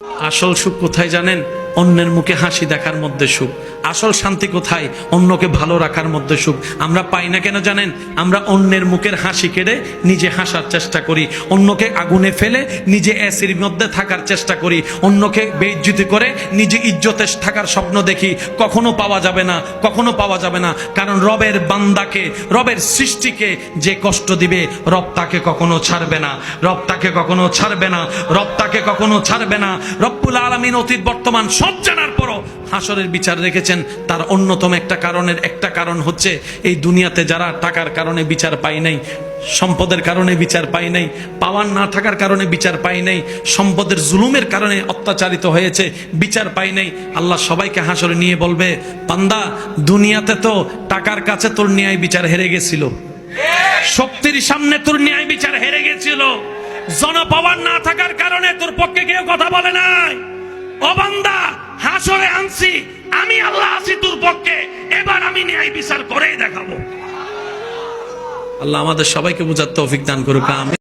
আসল সুখ কোথায় জানেন? অন্যের মুখে হাসি দেখার মধ্যে সুখ। আসল শান্তি কোথায়? অন্যকে ভালো রাখার মধ্যে সুখ। আমরা পাই না কেন জানেন? আমরা অন্যের মুখের হাসি কেড়ে নিজে হাসার চেষ্টা করি। অন্যকে আগুনে ফেলে নিজে অ্যাসির মধ্যে থাকার চেষ্টা করি। অন্যকে বেইজ্জতি করে নিজে ইজ্জতে থাকার স্বপ্ন দেখি। কখনো পাওয়া যাবে না, কখনো পাওয়া যাবে না। কারণ রবের বান্দাকে, রবের সৃষ্টিকে যে কষ্ট দিবে, রব তাকে কখনো ছাড়বে না। রব তাকে কখনো ছাড়বে না। রব তাকে কখনো ছাড়বে না। রব্বুল আলমিন অতীত, বর্তমান সব জানার পরও হাসরের বিচার রেখেছেন, তার অন্যতম একটা কারণের একটা কারণ হচ্ছে, এই দুনিয়াতে যারা টাকার কারণে বিচার পাই নাই, সম্পদের কারণে বিচার পাই নাই, পাওয়ার না থাকার কারণে বিচার পাই নাই, সম্পদের জুলুমের কারণে অত্যাচারিত হয়েছে, বিচার পাই নাই, আল্লাহ সবাইকে হাসরে নিয়ে বলবে পান্দা দুনিয়াতে তো টাকার কাছে তোর ন্যায় বিচার হেরে গেছিল। শক্তির সামনে তোর ন্যায় বিচার হেরে গেছিল। জন পাওয়ার না থাকার কারণে তোর পক্ষে কেউ কথা বলে নাই। অবান্দা হাসরে আনছি, আমি আল্লাহ আছি তোর পক্ষে, এবার আমি ন্যায় বিচার করেই দেখাবো। আল্লাহ আমাদের সবাইকে বুঝার তৌফিক দান করুক আমি